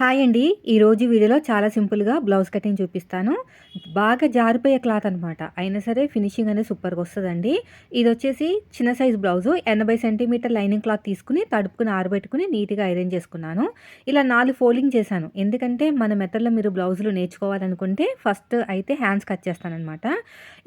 Hi అండి. ఈరోజు వీడియోలో చాలా సింపుల్గా బ్లౌజ్ కటింగ్ చూపిస్తాను. బాగా జారిపోయే క్లాత్ అనమాట అయినా సరే ఫినిషింగ్ అనేది సూపర్గా వస్తుందండి. ఇది వచ్చేసి చిన్న సైజ్ బ్లౌజు. ఎనభై సెంటీమీటర్ లైనింగ్ క్లాత్ తీసుకుని తడుపుకుని ఆరబెట్టుకుని నీట్గా ఐరన్ చేసుకున్నాను. ఇలా నాలుగు ఫోల్డింగ్ చేశాను. ఎందుకంటే మన మెథడ్లో మీరు బ్లౌజులు నేర్చుకోవాలనుకుంటే ఫస్ట్ అయితే హ్యాండ్స్ కట్ చేస్తానమాట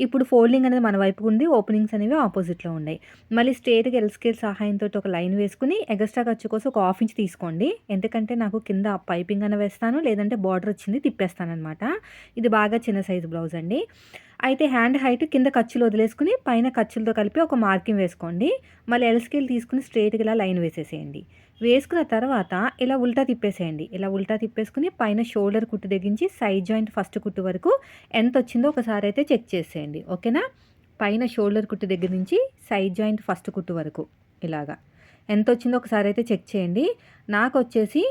ఇప్పుడు ఫోల్డింగ్ అనేది మన వైపు ఉంది. ఓపెనింగ్స్ అనేవి ఆపోజిట్లో ఉన్నాయి. మళ్ళీ స్ట్రేట్గా ఎల్ స్కేల్ సహాయంతో ఒక లైన్ వేసుకుని ఎగస్ట్రా ఖర్చు కోసం ఒక హాఫ్ ఇంచ్ తీసుకోండి. ఎందుకంటే నాకు కింద పైపింగ్ అన్న వేస్తాను లేదంటే బార్డర్ వచ్చింది తిప్పేస్తాను అనమాట ఇది బాగా చిన్న సైజు బ్లౌజ్ అండి. అయితే హ్యాండ్ హైట్ కింద ఖర్చులు వదిలేసుకుని పైన ఖర్చులతో కలిపి ఒక మార్కింగ్ వేసుకోండి. మళ్ళీ ఎల్ స్కేల్ తీసుకుని స్ట్రైట్గా ఇలా లైన్ వేసేసేయండి. వేసుకున్న తర్వాత ఇలా ఉల్టా తిప్పేసేయండి. ఇలా ఉల్టా తిప్పేసుకుని పైన షోల్డర్ కుట్టు తెగించి సైడ్ జాయింట్ ఫస్ట్ కుట్టు వరకు ఎంత వచ్చిందో ఒకసారి అయితే చెక్ చేసేయండి. ఓకేనా? పైన షోల్డర్ కుట్టు దగ్గర నుంచి సైడ్ జాయింట్ ఫస్ట్ కుట్టు వరకు ఇలాగా. ఎంత వచ్చిందో ఒకసారి అయితే చెక్ చేయండి. నాకు వచ్చేసి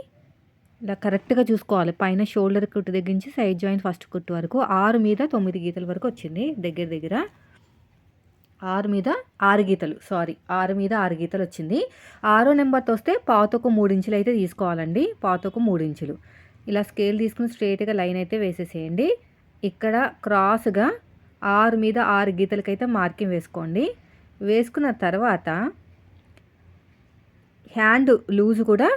ఇలా కరెక్ట్గా చూసుకోవాలి. పైన షోల్డర్ కుట్టు దగ్గర నుంచి సైడ్ జాయింట్ ఫస్ట్ కుట్టు వరకు ఆరు మీద తొమ్మిది గీతల వరకు వచ్చింది దగ్గర దగ్గర. ఆరు మీద ఆరు గీతలు సారీ ఆరు మీద ఆరు గీతలు వచ్చింది. ఆరో నెంబర్తో వస్తే పాతకు మూడు ఇంచులు అయితే తీసుకోవాలండి. పాతకు మూడు ఇంచులు. ఇలా స్కేల్ తీసుకుని స్ట్రేట్గా లైన్ అయితే వేసేసేయండి. ఇక్కడ క్రాస్గా ఆరు మీద ఆరు గీతలకైతే మార్కింగ్ వేసుకోండి. వేసుకున్న తర్వాత హ్యాండ్ లూజ్ కూడా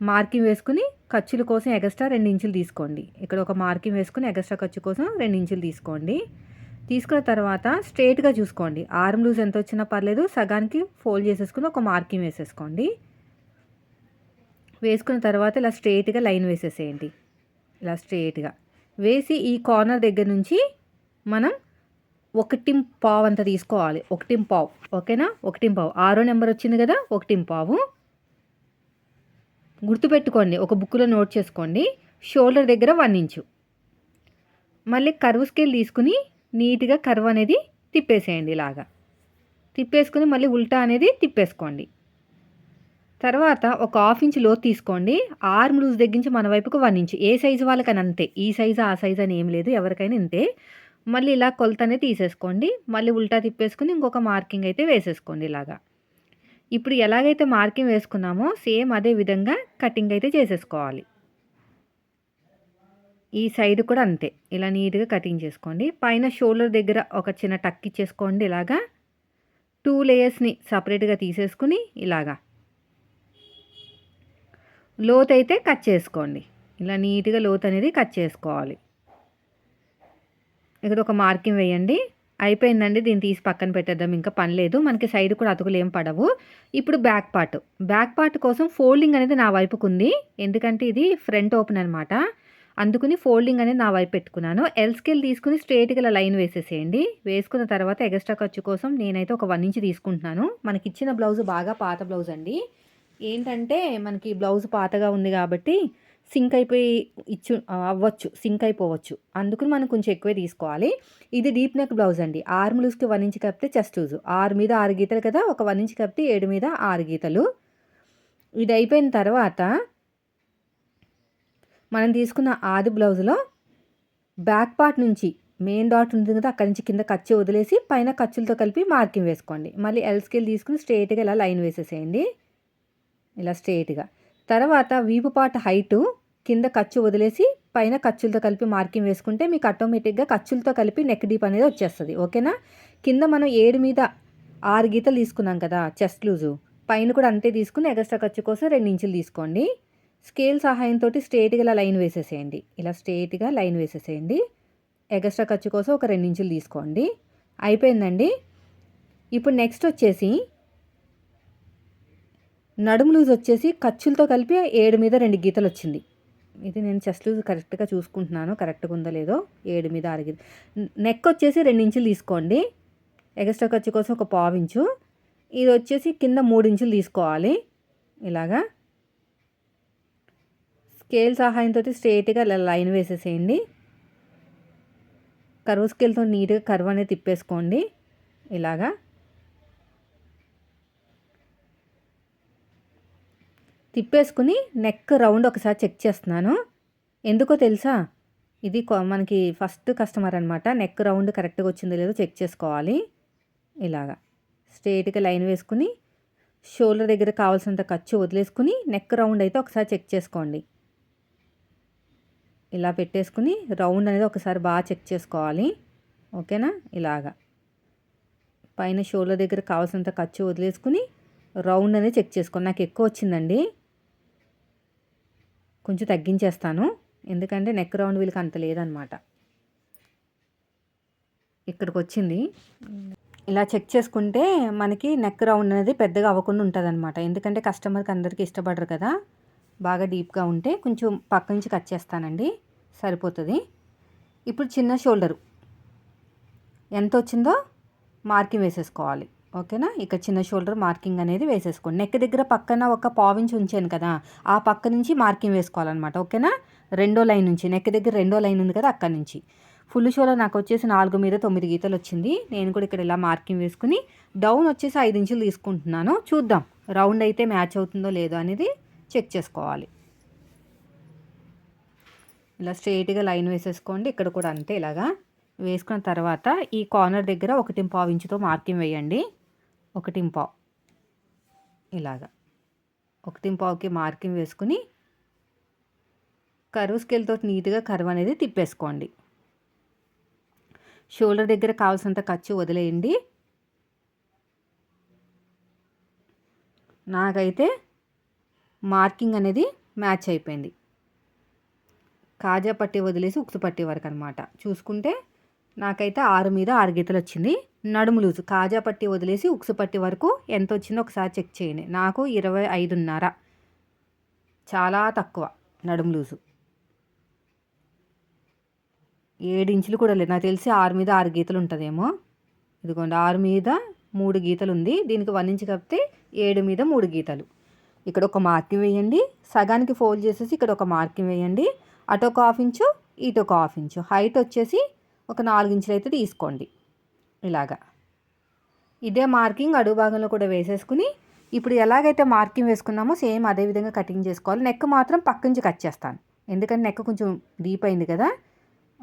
మార్కింగ్ వేసుకుని ఖర్చుల కోసం ఎగస్ట్రా రెండు ఇంచులు తీసుకోండి. ఇక్కడ ఒక మార్కింగ్ వేసుకుని ఎగస్ట్రా ఖర్చు కోసం రెండు ఇంచులు తీసుకోండి. తీసుకున్న తర్వాత స్ట్రేట్గా చూసుకోండి. ఆర్మ్ లూజ్ ఎంత వచ్చినా పర్లేదు సగానికి ఫోల్డ్ చేసేసుకుని ఒక మార్కింగ్ వేసేసుకోండి. వేసుకున్న తర్వాత ఇలా స్ట్రేట్గా లైన్ వేసేసేయండి. ఇలా స్ట్రేట్గా వేసి ఈ కార్నర్ దగ్గర నుంచి మనం ఒకటి పావు అంత తీసుకోవాలి. ఒకటి పావు. ఓకేనా? ఒకటి పావు. ఆరో నెంబర్ వచ్చింది కదా? ఒకటి పావు. గుర్తుపెట్టుకోండి ఒక బుక్లో నోట్ చేసుకోండి. షోల్డర్ దగ్గర వన్ ఇంచు. మళ్ళీ కర్వ్ స్కేల్ తీసుకుని నీట్గా కర్వ్ అనేది తిప్పేసేయండి ఇలాగా. తిప్పేసుకుని మళ్ళీ ఉల్టా అనేది తిప్పేసుకోండి. తర్వాత ఒక హాఫ్ ఇంచ్ లోతు తీసుకోండి. ఆర్మ్ లూజ్ దగ్గరించి మన వైపుకు వన్ ఇంచ్. ఏ సైజు వాళ్ళకని అంతే. ఈ సైజు ఆ సైజు అని ఏం లేదు ఎవరికైనా ఇంతే. మళ్ళీ ఇలా కొలత అనేది తీసేసుకోండి. మళ్ళీ ఉల్టా తిప్పేసుకుని ఇంకొక మార్కింగ్ అయితే వేసేసుకోండి ఇలాగా. ఇప్పుడు ఎలాగైతే మార్కింగ్ వేసుకున్నామో సేమ్ అదే విధంగా కటింగ్ అయితే చేసేసుకోవాలి. ఈ సైడ్ కూడా అంతే. ఇలా నీట్గా కటింగ్ చేసుకోండి. పైన షోల్డర్ దగ్గర ఒక చిన్న టక్ ఇచ్చేసుకోండి ఇలాగా. టూ లేయర్స్ని సపరేట్గా తీసేసుకుని ఇలాగా. లోత్ అయితే కట్ చేసుకోండి. ఇలా నీట్గా లోత్ అనేది కట్ చేసుకోవాలి. ఇక్కడ ఒక మార్కింగ్ వేయండి. అయిపోయిందండి. దీన్ని తీసి పక్కన పెట్టేద్దాం. ఇంకా పని లేదు. మనకి సైడ్ కూడా అతుకులు ఏం పడవు. ఇప్పుడు బ్యాక్ పార్ట్. బ్యాక్ పార్ట్ కోసం ఫోల్డింగ్ అనేది నా వైపుకు ఉంది ఎందుకంటే ఇది ఫ్రంట్ ఓపెన్ అనమాట అందుకుని ఫోల్డింగ్ అనేది నా వైపు పెట్టుకున్నాను. ఎల్ స్కేల్ తీసుకుని స్ట్రేట్గా లైన్ వేసేసేయండి. వేసుకున్న తర్వాత ఎగస్ట్రా ఖర్చు కోసం నేనైతే ఒక వన్ ఇంచ్ తీసుకుంటున్నాను. మనకి ఇచ్చిన బ్లౌజ్ బాగా పాత బ్లౌజ్ అండి. ఏంటంటే మనకి బ్లౌజ్ పాతగా ఉంది కాబట్టి సింక్ అయిపోయి ఇచ్చు అవ్వచ్చు సింక్ అయిపోవచ్చు. అందుకని మనం కొంచెం ఎక్కువే తీసుకోవాలి. ఇది డీప్ నెక్ బ్లౌజ్ అండి. ఆర్మ్ లూజ్కి వన్ ఇంచ్ కప్పితే చెస్ట్ లూజ్. ఆరు మీద ఆరు గీతలు కదా ఒక వన్ ఇంచ్ కప్పితే ఏడు మీద ఆరు గీతలు. ఇది అయిపోయిన తర్వాత మనం తీసుకున్న ఆది బ్లౌజ్లో బ్యాక్ పార్ట్ నుంచి మెయిన్ డాట్ ఉంటుంది కదా అక్కడి నుంచి కింద ఖర్చు వదిలేసి పైన ఖర్చులతో కలిపి మార్కింగ్ వేసుకోండి. మళ్ళీ ఎల్ స్కేల్ తీసుకుని స్ట్రేట్గా ఇలా లైన్ వేసేసేయండి. ఇలా స్ట్రేట్గా తర్వాత వీపు హైటు కింద ఖర్చు వదిలేసి పైన ఖర్చులతో కలిపి మార్కింగ్ వేసుకుంటే మీకు ఆటోమేటిక్గా ఖర్చులతో కలిపి నెక్ డీప్ అనేది వచ్చేస్తుంది. ఓకేనా? కింద మనం ఏడు మీద ఆరు గీతలు తీసుకున్నాం కదా చెస్ట్ లూజు పైన కూడా అంతే తీసుకుని ఎగస్ట్రా ఖర్చు కోసం రెండు ఇంచులు తీసుకోండి. స్కేల్ సహాయంతో స్ట్రేట్గా ఇలా లైన్ వేసేసేయండి. ఇలా స్ట్రేట్గా లైన్ వేసేసేయండి. ఎగస్ట్రా ఖర్చు కోసం ఒక రెండు ఇంచులు తీసుకోండి. అయిపోయిందండి. ఇప్పుడు నెక్స్ట్ వచ్చేసి నడుము లూజ్ వచ్చేసి ఖర్చులతో కలిపి ఏడు మీద రెండు గీతలు వచ్చింది. ఇది నేను చెస్ట్ లూజ్ కరెక్ట్గా చూసుకుంటున్నాను కరెక్ట్గా ఉందో లేదో ఏడు మీద ఆరు గీత నెక్ వచ్చేసి రెండు ఇంచులు తీసుకోండి. ఎగస్ట్రా ఖర్చు కోసం ఒక పావు ఇంచు. ఇది వచ్చేసి కింద మూడు ఇంచులు తీసుకోవాలి. ఇలాగా. స్కేల్ సహాయంతో స్ట్రేట్గా లైన్ వేసేసేయండి. కరువు స్కేల్తో నీట్గా కరువు అనేది తిప్పేసుకోండి. ఇలాగా. తిప్పేసుకుని నెక్ రౌండ్ ఒకసారి చెక్ చేస్తున్నాను. ఎందుకో తెలుసా? ఇది మనకి ఫస్ట్ కస్టమర్ అనమాట నెక్ రౌండ్ కరెక్ట్గా వచ్చిందో లేదో చెక్ చేసుకోవాలి. ఇలాగా. స్ట్రేట్గా లైన్ వేసుకుని షోల్డర్ దగ్గర కావాల్సినంత ఖర్చు వదిలేసుకుని నెక్ రౌండ్ అయితే ఒకసారి చెక్ చేసుకోండి. ఇలా పెట్టేసుకుని రౌండ్ అనేది ఒకసారి బాగా చెక్ చేసుకోవాలి. ఓకేనా? ఇలాగా. పైన షోల్డర్ దగ్గర కావాల్సినంత ఖర్చు వదిలేసుకుని రౌండ్ అనేది చెక్ చేసుకోండి. నాకు ఎక్కువ వచ్చిందండి. కొంచెం తగ్గించేస్తాను. ఎందుకంటే నెక్ రౌండ్ వీళ్ళకి అంత లేదనమాట. ఇక్కడికి వచ్చింది ఇలా చెక్ చేసుకుంటే మనకి నెక్ రౌండ్ అనేది పెద్దగా అవ్వకుండా ఉంటుంది అనమాట ఎందుకంటే కస్టమర్కి అందరికీ ఇష్టపడరు కదా. బాగా డీప్గా ఉంటే కొంచెం పక్క నుంచి కట్ చేస్తానండి. సరిపోతుంది. ఇప్పుడు చిన్న షోల్డరు ఎంత వచ్చిందో మార్కింగ్ వేసేసుకోవాలి. ఓకేనా? ఇక చిన్న షోల్డర్ మార్కింగ్ అనేది వేసేసుకోండి. నెక్ దగ్గర పక్కన ఒక పావించి ఉంచాను కదా ఆ పక్క నుంచి మార్కింగ్ వేసుకోవాలన్నమాట. ఓకేనా? రెండో లైన్ నుంచి. నెక్ దగ్గర రెండో లైన్ ఉంది కదా అక్కడ నుంచి. ఫుల్ షోలో నాకు వచ్చేసి నాలుగు మీద తొమ్మిది గీతలు వచ్చింది. నేను కూడా ఇక్కడ ఇలా మార్కింగ్ వేసుకుని డౌన్ వచ్చేసి ఐదు ఇంచులు తీసుకుంటున్నాను. చూద్దాం. రౌండ్ అయితే మ్యాచ్ అవుతుందో లేదో అనేది చెక్ చేసుకోవాలి. ఇలా స్ట్రైట్గా లైన్ వేసేసుకోండి. ఇక్కడ కూడా అంతే ఇలాగా. వేసుకున్న తర్వాత ఈ కార్నర్ దగ్గర ఒకటి పావు ఇంచుతో మార్కింగ్ వేయండి. ఒకటింపావు ఇలాగా. ఒకటింపావుకి మార్కింగ్ వేసుకుని కరువు స్కేల్తో నీట్గా కరువు అనేది తిప్పేసుకోండి. షోల్డర్ దగ్గర కావాల్సినంత ఖర్చు వదిలేయండి. నాకైతే మార్కింగ్ అనేది మ్యాచ్ అయిపోయింది. కాజా పట్టి వదిలేసి ఉక్సు పట్టి వరకు అనమాట చూసుకుంటే నాకైతే ఆరు మీద ఆరు గీతలు వచ్చింది. నడుము లూజు. కాజా పట్టి వదిలేసి ఉక్సు పట్టి వరకు ఎంత వచ్చిందో ఒకసారి చెక్ చేయండి. నాకు ఇరవై ఐదున్నర. చాలా తక్కువ నడుము లూజు. ఏడు ఇంచులు కూడా లేదు. నాకు తెలిసి ఆరు మీద ఆరు గీతలు ఉంటుందేమో. ఇదిగోండి ఆరు మీద మూడు గీతలు ఉంది. దీనికి వన్ ఇంచ్ కప్పితే ఏడు మీద మూడు గీతలు. ఇక్కడ ఒక మార్కింగ్ వేయండి. సగానికి ఫోల్డ్ చేసేసి ఇక్కడ ఒక మార్కింగ్ వేయండి. అటు ఒక హాఫ్ ఇంచు ఇటు ఒక హాఫ్ ఇంచు. హైట్ వచ్చేసి ఒక నాలుగించులు అయితే తీసుకోండి. ఇలాగా. ఇదే మార్కింగ్ అడుగు భాగంలో కూడా వేసేసుకుని ఇప్పుడు ఎలాగైతే మార్కింగ్ వేసుకున్నామో సేమ్ అదే విధంగా కటింగ్ చేసుకోవాలి. నెక్ మాత్రం పక్క నుంచి కట్ చేస్తాను. ఎందుకంటే నెక్ కొంచెం డీప్ అయింది కదా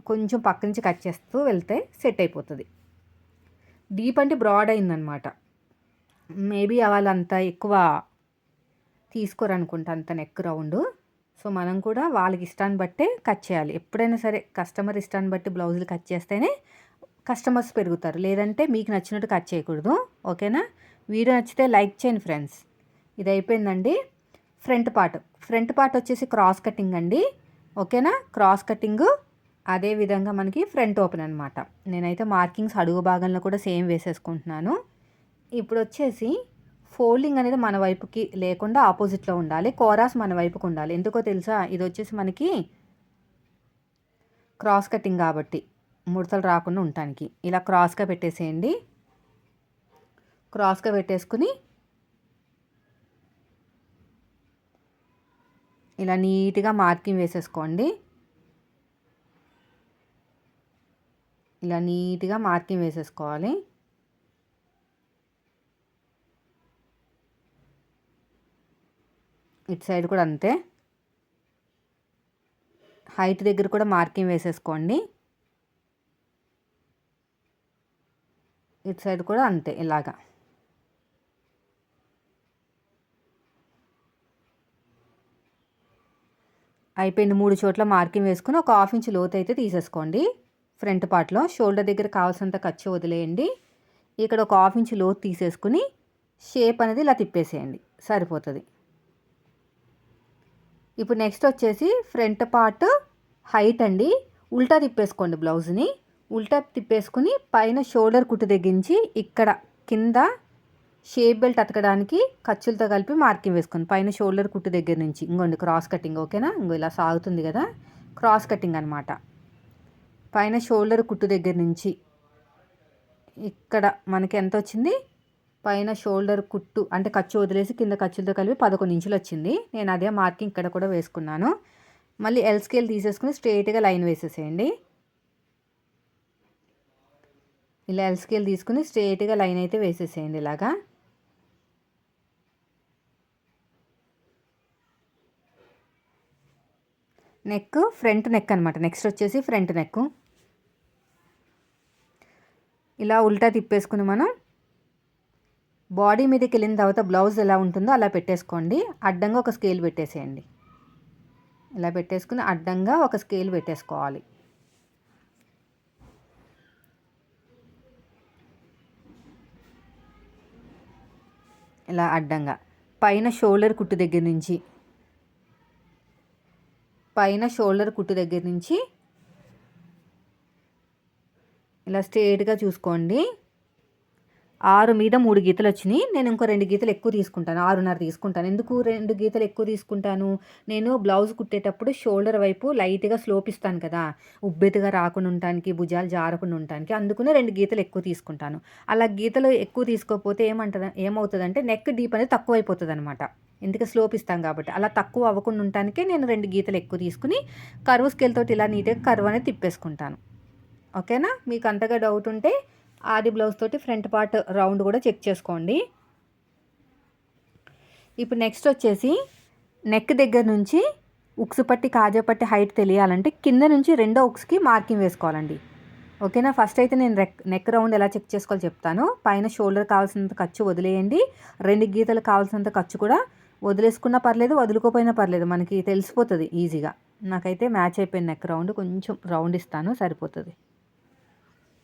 కొంచెం పక్క నుంచి కట్ చేస్తూ వెళ్తే సెట్ అయిపోతుంది. డీప్ అంటే బ్రాడ్ అయిందనమాట. మేబీ వాళ్ళంత ఎక్కువ తీసుకోరనుకుంటా అంత నెక్ రౌండ్. సో మనం కూడా వాళ్ళకి ఇష్టాన్ని బట్టే కట్ చేయాలి. ఎప్పుడైనా సరే కస్టమర్ ఇష్టాన్ని బట్టి బ్లౌజులు కట్ చేస్తేనే కస్టమర్స్ పెరుగుతారు. లేదంటే మీకు నచ్చినట్టు కట్ చేయకూడదు. ఓకేనా? వీడియో నచ్చితే లైక్ చేయండి ఫ్రెండ్స్. ఇది అయిపోయిందండి. Front part. ఫ్రంట్ పార్ట్ వచ్చేసి క్రాస్ కటింగ్ అండి. ఓకేనా? క్రాస్ కటింగ్ అదే విధంగా మనకి ఫ్రంట్ ఓపెన్ అనమాట నేనైతే మార్కింగ్స్ అడుగు భాగంలో కూడా సేమ్ వేసేసుకుంటున్నాను. ఇప్పుడు వచ్చేసి ఫోల్డింగ్ అనేది మన వైపుకి లేకుండా ఆపోజిట్లో ఉండాలి. కోరాస్ మన వైపుకి ఉండాలి. ఎందుకో తెలుసా? ఇది వచ్చేసి మనకి క్రాస్ కటింగ్ కాబట్టి ముడతలు రాకుండా ఉండటానికి. ఇలా క్రాస్గా పెట్టేసేయండి. క్రాస్గా పెట్టేసుకుని ఇలా నీట్గా మార్కింగ్ వేసేసుకోండి. ఇలా నీట్గా మార్కింగ్ వేసేసుకోవాలి. ఇటు సైడ్ కూడా అంతే. హైట్ దగ్గర కూడా మార్కింగ్ వేసేసుకోండి. ఇటు సైడ్ కూడా అంతే ఇలాగా. అయిపోయింది మూడు చోట్ల మార్కింగ్ వేసుకుని ఒక హాఫ్ ఇంచ్ లోతు అయితే తీసేసుకోండి. ఫ్రంట్ పార్ట్లో షోల్డర్ దగ్గర కావాల్సినంత ఖర్చు వదిలేయండి. ఇక్కడ ఒక హాఫ్ ఇంచ్ లోతు తీసేసుకుని షేప్ అనేది ఇలా తిప్పేసేయండి. సరిపోతుంది. ఇప్పుడు నెక్స్ట్ వచ్చేసి ఫ్రంట్ పార్ట్ హైట్ అండి. ఉల్టా తిప్పేసుకోండి బ్లౌజ్ని ఉల్టా తిప్పేసుకుని పైన షోల్డర్ కుట్టు తెగించి ఇక్కడ కింద షేప్ బెల్ట్ అతకడానికి ఖర్చులతో కలిపి మార్కింగ్ వేసుకోండి. పైన షోల్డర్ కుట్టు దగ్గర నుంచి. ఇంకోండి క్రాస్ కటింగ్ ఓకేనా ఇంకో ఇలా సాగుతుంది కదా? క్రాస్ కటింగ్ అనమాట పైన షోల్డర్ కుట్టు దగ్గర నుంచి ఇక్కడ మనకి ఎంత వచ్చింది? పైన షోల్డర్ కుట్టు అంటే ఖర్చు వదిలేసి కింద ఖర్చులతో కలిపి పదకొండు ఇంచులు వచ్చింది. నేను అదే మార్కింగ్ ఇక్కడ కూడా వేసుకున్నాను. మళ్ళీ ఎల్ స్కేల్ తీసేసుకుని స్ట్రైట్గా లైన్ వేసేసేయండి. ఇలా ఎల్ స్కేల్ తీసుకుని స్ట్రైట్గా లైన్ అయితే వేసేసేయండి ఇలాగా. నెక్ ఫ్రంట్ నెక్ అనమాట నెక్స్ట్ వచ్చేసి ఫ్రంట్ నెక్ ఇలా ఉల్టా తిప్పేసుకుని మనం బాడీ మీదకి వెళ్ళిన తర్వాత బ్లౌజ్ ఎలా ఉంటుందో అలా పెట్టేసుకోండి. అడ్డంగా ఒక స్కేల్ పెట్టేసేయండి. ఇలా పెట్టేసుకుని అడ్డంగా ఒక స్కేల్ పెట్టేసుకోవాలి. ఇలా అడ్డంగా. పైన షోల్డర్ కుట్టు దగ్గర నుంచి. పైన షోల్డర్ కుట్టు దగ్గర నుంచి. ఇలా స్ట్రేట్గా చూసుకోండి. ఆరు మీద మూడు గీతలు వచ్చినాయి. నేను ఇంకో రెండు గీతలు ఎక్కువ తీసుకుంటాను. ఆరున్నర తీసుకుంటాను. ఎందుకు రెండు గీతలు ఎక్కువ తీసుకుంటాను? నేను బ్లౌజ్ కుట్టేటప్పుడు షోల్డర్ వైపు లైట్గా స్లోప్ ఇస్తాను కదా. ఉబ్బెతుగా రాకుండా ఉండటానికి భుజాలు జారకుండా ఉండటానికి అందుకునే రెండు గీతలు ఎక్కువ తీసుకుంటాను. అలా గీతలు ఎక్కువ తీసుకోకపోతే ఏమంటుంది ఏమవుతుందంటే నెక్ డీప్ అనేది తక్కువ అయిపోతుంది అనమాట ఎందుకు స్లోప్ ఇస్తాం కాబట్టి. అలా తక్కువ అవ్వకుండా ఉండటానికే నేను రెండు గీతలు ఎక్కువ తీసుకుని కరువు స్కేల్ తోటి ఇలా నీట్గా కరువు అనేది తిప్పేసుకుంటాను. ఓకేనా? మీకు అంతగా డౌట్ ఉంటే ఆది బ్లౌజ్ తోటి ఫ్రంట్ పార్ట్ రౌండ్ కూడా చెక్ చేసుకోండి. ఇప్పుడు నెక్స్ట్ వచ్చేసి నెక్ దగ్గర నుంచి ఉక్స్ పట్టి కాజా పట్టి హైట్ తెలియాలంటే కింద నుంచి రెండో ఉక్స్కి మార్కింగ్ వేసుకోవాలండి. ఓకేనా? ఫస్ట్ అయితే నేను రెక్ నెక్ రౌండ్ ఎలా చెక్ చేసుకోవాలో చెప్తాను. పైన షోల్డర్ కావాల్సినంత ఖర్చు వదిలేయండి. రెండు గీతలు కావాల్సినంత ఖర్చు కూడా వదిలేసుకున్నా పర్లేదు వదులుకోపోయినా పర్లేదు. మనకి తెలిసిపోతుంది ఈజీగా నాకైతే మ్యాచ్ అయిపోయింది నెక్ రౌండ్ కొంచెం రౌండ్ ఇస్తాను సరిపోతుంది.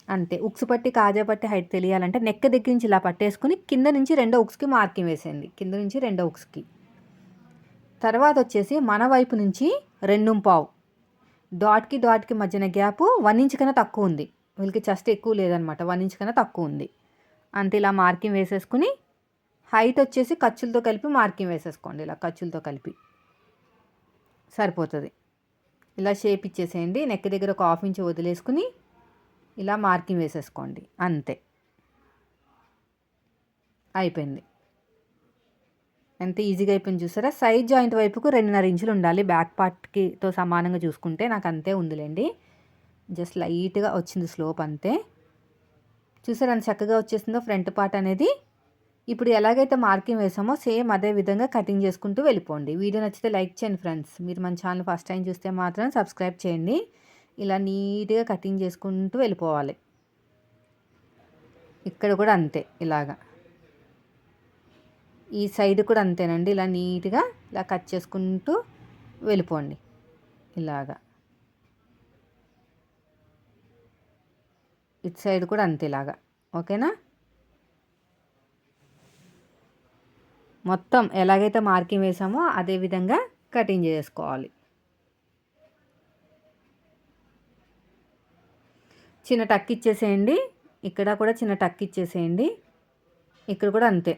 అంతే. ఉక్స్ పట్టి కాజా పట్టి హైట్ తెలియాలంటే నెక్క దగ్గర నుంచి ఇలా పట్టేసుకుని కింద నుంచి రెండో ఉక్స్కి మార్కింగ్ వేసేయండి. కింద నుంచి రెండో ఉక్స్కి. తర్వాత వచ్చేసి మన వైపు నుంచి రెండు పావు. డాట్కి డాట్కి మధ్యన గ్యాప్ వన్ ఇంచ్ కన్నా తక్కువ ఉంది. వీళ్ళకి చెస్ట్ ఎక్కువ లేదనమాట. వన్ ఇంచ్ కన్నా తక్కువ ఉంది. అంతే ఇలా మార్కింగ్ వేసేసుకుని హైట్ వచ్చేసి ఖర్చులతో కలిపి మార్కింగ్ వేసేసుకోండి. ఇలా ఖర్చులతో కలిపి. సరిపోతుంది. ఇలా షేప్ ఇచ్చేసేయండి. నెక్ దగ్గర ఒక హాఫ్ ఇంచ్ వదిలేసుకుని ఇలా మార్కింగ్ వేసేసుకోండి. అంతే. అయిపోయింది. ఎంత ఈజీగా అయిపోయింది చూసారా? సైడ్ జాయింట్ వైపుకు రెండున్నర ఇంచులు ఉండాలి. బ్యాక్ పార్ట్కితో సమానంగా చూసుకుంటే నాకు అంతే ఉందిలేండి. జస్ట్ లైట్గా వచ్చింది స్లోప్ అంతే. చూసారా అంత చక్కగా వచ్చేసిందో ఫ్రంట్ పార్ట్ అనేది? ఇప్పుడు ఎలాగైతే మార్కింగ్ వేసామో సేమ్ అదే విధంగా కటింగ్ చేసుకుంటూ వెళ్ళిపోండి. వీడియో నచ్చితే లైక్ చేయండి ఫ్రెండ్స్. మీరు మన ఛానల్ ఫస్ట్ టైం చూస్తే మాత్రం సబ్స్క్రైబ్ చేయండి. ఇలా నీట్గా కటింగ్ చేసుకుంటూ వెళ్ళిపోవాలి. ఇక్కడ కూడా అంతే ఇలాగా. ఈ సైడ్ కూడా అంతేనండి ఇలా నీట్గా ఇలా కట్ చేసుకుంటూ వెళ్ళిపోండి ఇలాగా. ఇటు సైడ్ కూడా అంతే ఇలాగా. ఓకేనా? మొత్తం ఎలాగైతే మార్కింగ్ వేసామో అదే విధంగా కటింగ్ చేసుకోవాలి. చిన్న టక్ ఇచ్చేసేయండి. ఇక్కడ కూడా చిన్న టక్ ఇచ్చేసేయండి. ఇక్కడ కూడా అంతే.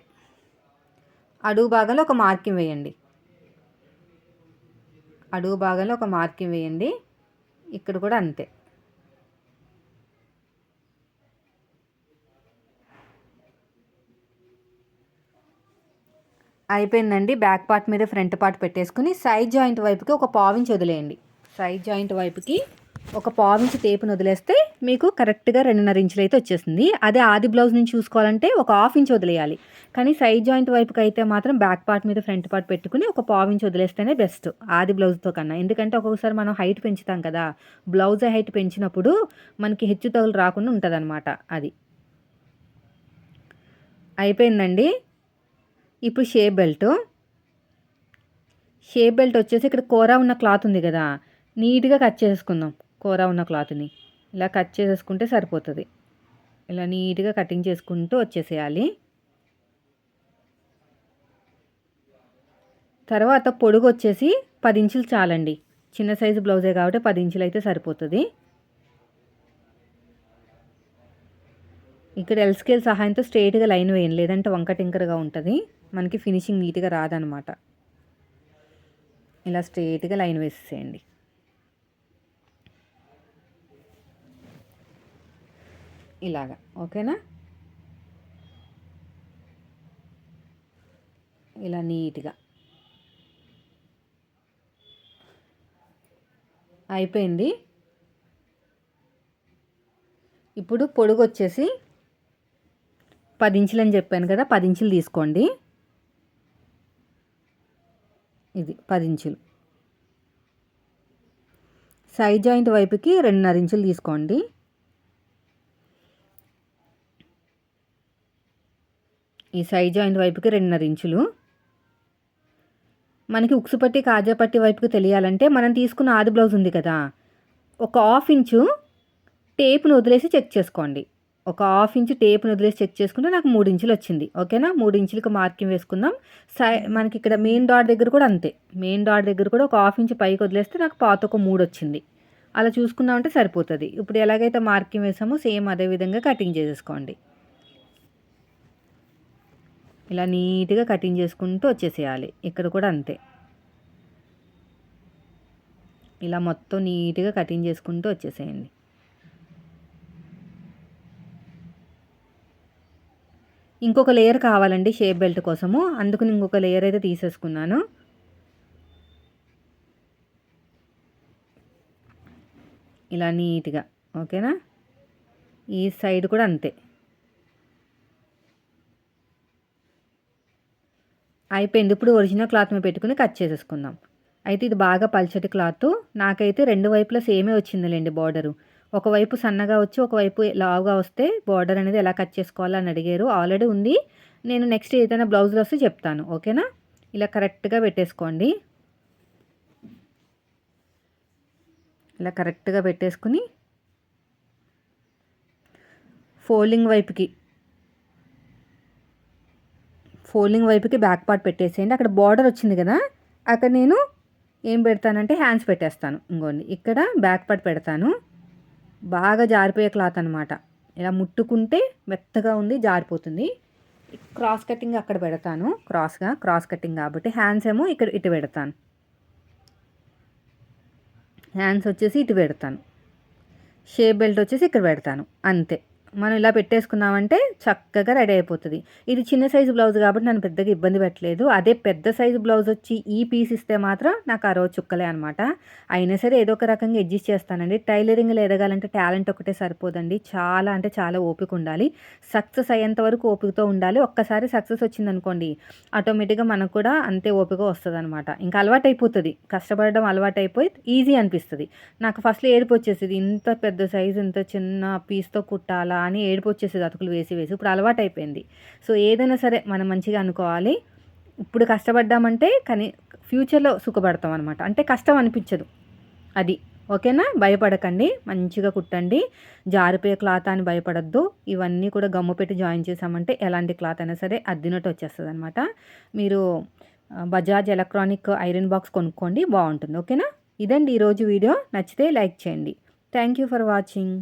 అడుగు భాగంలో ఒక మార్కింగ్ వేయండి. అడుగు భాగంలో ఒక మార్కింగ్ వేయండి. ఇక్కడ కూడా అంతే. అయిపోయిందండి. బ్యాక్ పార్ట్ మీద ఫ్రంట్ పార్ట్ పెట్టేసుకుని సైడ్ జాయింట్ వైపుకి ఒక పావించి వదిలేయండి. సైడ్ జాయింట్ వైపుకి ఒక పావించి టేపును వదిలేస్తే మీకు కరెక్ట్గా రెండున్నర ఇంచులు అయితే వచ్చేసింది అదే ఆది బ్లౌజ్ నుంచి చూసుకోవాలంటే ఒక హాఫ్ ఇంచ్ వదిలేయాలి. కానీ సైడ్ జాయింట్ వైపుకి అయితే మాత్రం బ్యాక్ పార్ట్ మీద ఫ్రంట్ పార్ట్ పెట్టుకుని ఒక పావించి వదిలేస్తేనే బెస్ట్ ఆది బ్లౌజ్తో కన్నా. ఎందుకంటే ఒక్కొక్కసారి మనం హైట్ పెంచుతాం కదా బ్లౌజ్ హైట్ పెంచినప్పుడు మనకి హెచ్చు తగులు రాకుండా ఉంటుంది అది. అయిపోయిందండి. ఇప్పుడు షేప్ బెల్ట్. షేప్ బెల్ట్ వచ్చేసి ఇక్కడ కూర ఉన్న క్లాత్ ఉంది కదా నీట్గా కట్ చేసుకుందాం. కూర ఉన్న క్లాత్ని ఇలా కట్ చేసేసుకుంటే సరిపోతుంది. ఇలా నీట్గా కటింగ్ చేసుకుంటూ వచ్చేసేయాలి. తర్వాత పొడుగు వచ్చేసి పది ఇంచులు చాలండి. చిన్న సైజు బ్లౌజే కాబట్టి పది ఇంచులు అయితే సరిపోతుంది. ఇక్కడ ఎల్ స్కేల్ సహాయంతో స్ట్రైట్గా లైన్ వేయండి. లేదంటే వంకటింకరగా ఉంటుంది. మనకి ఫినిషింగ్ నీట్గా రాదనమాట. ఇలా స్ట్రైట్గా లైన్ వేసేసేయండి. ఇలాగా. ఓకేనా? ఇలా నీట్గా. అయిపోయింది. ఇప్పుడు పొడుగు వచ్చేసి పది ఇంచులు అని చెప్పాను కదా పది ఇంచులు తీసుకోండి. ఇది పది ఇంచులు. సైడ్ జాయింట్ వైపుకి రెండున్నర ఇంచులు తీసుకోండి. ఈ సైడ్ జాయింట్ వైపుకి రెండున్నర ఇంచులు. మనకి ఉక్సు పట్టి కాజా పట్టి వైపుకి తెలియాలంటే మనం తీసుకున్న ఆది బ్లౌజ్ ఉంది కదా. ఒక హాఫ్ ఇంచు టేప్ను వదిలేసి చెక్ చేసుకోండి. ఒక హాఫ్ ఇంచు టేప్ను వదిలేసి చెక్ చేసుకుంటే నాకు మూడు ఇంచులు వచ్చింది. ఓకేనా? మూడు ఇంచులకు మార్కింగ్ వేసుకుందాం. సై మనకి ఇక్కడ మెయిన్ డాట్ దగ్గర కూడా అంతే. మెయిన్ డాట్ దగ్గర కూడా ఒక హాఫ్ ఇంచు పైకి వదిలేస్తే నాకు పాత ఒక మూడు వచ్చింది. అలా చూసుకున్నామంటే సరిపోతుంది. ఇప్పుడు ఎలాగైతే మార్కింగ్ వేసామో సేమ్ అదే విధంగా కటింగ్ చేసేసుకోండి. ఇలా నీట్గా కటింగ్ చేసుకుంటూ వచ్చేసేయాలి. ఇక్కడ కూడా అంతే. ఇలా మొత్తం నీట్గా కటింగ్ చేసుకుంటూ వచ్చేసేయండి. ఇంకొక లేయర్ కావాలండి షేప్ బెల్ట్ కోసము. అందుకు ఇంకొక లేయర్ అయితే తీసేసుకున్నాను. ఇలా నీట్గా ఓకేనా? ఈ సైడ్ కూడా అంతే. అయిపోయింది. ఇప్పుడు ఒరిజినల్ క్లాత్ మీద పెట్టుకుని కట్ చేసేసుకుందాం. అయితే ఇది బాగా పల్చటి క్లాత్. నాకైతే రెండు వైపులా సేమే వచ్చిందిలేండి బార్డరు. ఒకవైపు సన్నగా వచ్చి ఒకవైపు లావుగా వస్తే బార్డర్ అనేది ఎలా కట్ చేసుకోవాలని అడిగారు. ఆల్రెడీ ఉంది. నేను నెక్స్ట్ ఏదైనా బ్లౌజ్లో వస్తే చెప్తాను. ఓకేనా? ఇలా కరెక్ట్గా పెట్టేసుకోండి. ఇలా కరెక్ట్గా పెట్టేసుకుని ఫోల్డింగ్ వైపుకి ఫోల్డింగ్ వైపుకి బ్యాక్ పార్ట్ పెట్టేసేయండి. అక్కడ బార్డర్ వచ్చింది కదా అక్కడ నేను ఏం పెడతానంటే హ్యాండ్స్ పెట్టేస్తాను. ఇంకోండి ఇక్కడ బ్యాక్ పార్ట్ పెడతాను. బాగా జారిపోయే క్లాత్ అనమాట ఇలా ముట్టుకుంటే మెత్తగా ఉంది జారిపోతుంది. క్రాస్ కటింగ్ అక్కడ పెడతాను క్రాస్గా క్రాస్ కటింగ్ కాబట్టి. హ్యాండ్స్ ఏమో ఇక్కడ ఇటు పెడతాను. హ్యాండ్స్ వచ్చేసి ఇటు పెడతాను. షేప్ బెల్ట్ వచ్చేసి ఇక్కడ పెడతాను. అంతే. మనం ఇలా పెట్టేసుకున్నామంటే చక్కగా రెడీ అయిపోతుంది. ఇది చిన్న సైజు బ్లౌజ్ కాబట్టి నన్ను పెద్దగా ఇబ్బంది పెట్టలేదు. అదే పెద్ద సైజు బ్లౌజ్ వచ్చి ఈ పీస్ ఇస్తే మాత్రం నాకు ఆ రోజు చుక్కలే అనమాట అయినా సరే ఏదో ఒక రకంగా అడ్జస్ట్ చేస్తానండి. టైలరింగ్లో ఎదగాలంటే టాలెంట్ ఒకటే సరిపోదండి. చాలా అంటే చాలా ఓపిక ఉండాలి. సక్సెస్ అయ్యేంత వరకు ఓపికతో ఉండాలి. ఒక్కసారి సక్సెస్ వచ్చిందనుకోండి ఆటోమేటిక్గా మనకు కూడా అంతే ఓపిక వస్తుంది అనమాట ఇంకా అలవాటు అయిపోతుంది కష్టపడడం అలవాటు అయిపోయి ఈజీ అనిపిస్తుంది. నాకు ఫస్ట్లో ఏడుపు వచ్చేసింది ఇంత పెద్ద సైజు ఇంత చిన్న పీస్తో కుట్టాలా? అని ఏడుపు వచ్చేసేది అతుకులు వేసి వేసి ఇప్పుడు అలవాటు అయిపోయింది సో ఏదైనా సరే మనం మంచిగా అనుకోవాలి. ఇప్పుడు కష్టపడ్డామంటే కానీ ఫ్యూచర్లో సుఖపడతాం అనమాట అంటే కష్టం అనిపించదు. అది ఓకేనా? భయపడకండి. మంచిగా కుట్టండి. జారిపోయే క్లాత్ అని భయపడద్దు. ఇవన్నీ కూడా గమ్ము పెట్టి జాయిన్ చేసామంటే ఎలాంటి క్లాత్ అయినా సరే అద్దినట్టు వచ్చేస్తుంది అనమాట మీరు బజాజ్ ఎలక్ట్రానిక్ ఐరన్ బాక్స్ కొనుక్కోండి బాగుంటుంది. ఓకేనా? ఇదండి ఈరోజు వీడియో. నచ్చితే లైక్ చేయండి. Thank you for watching.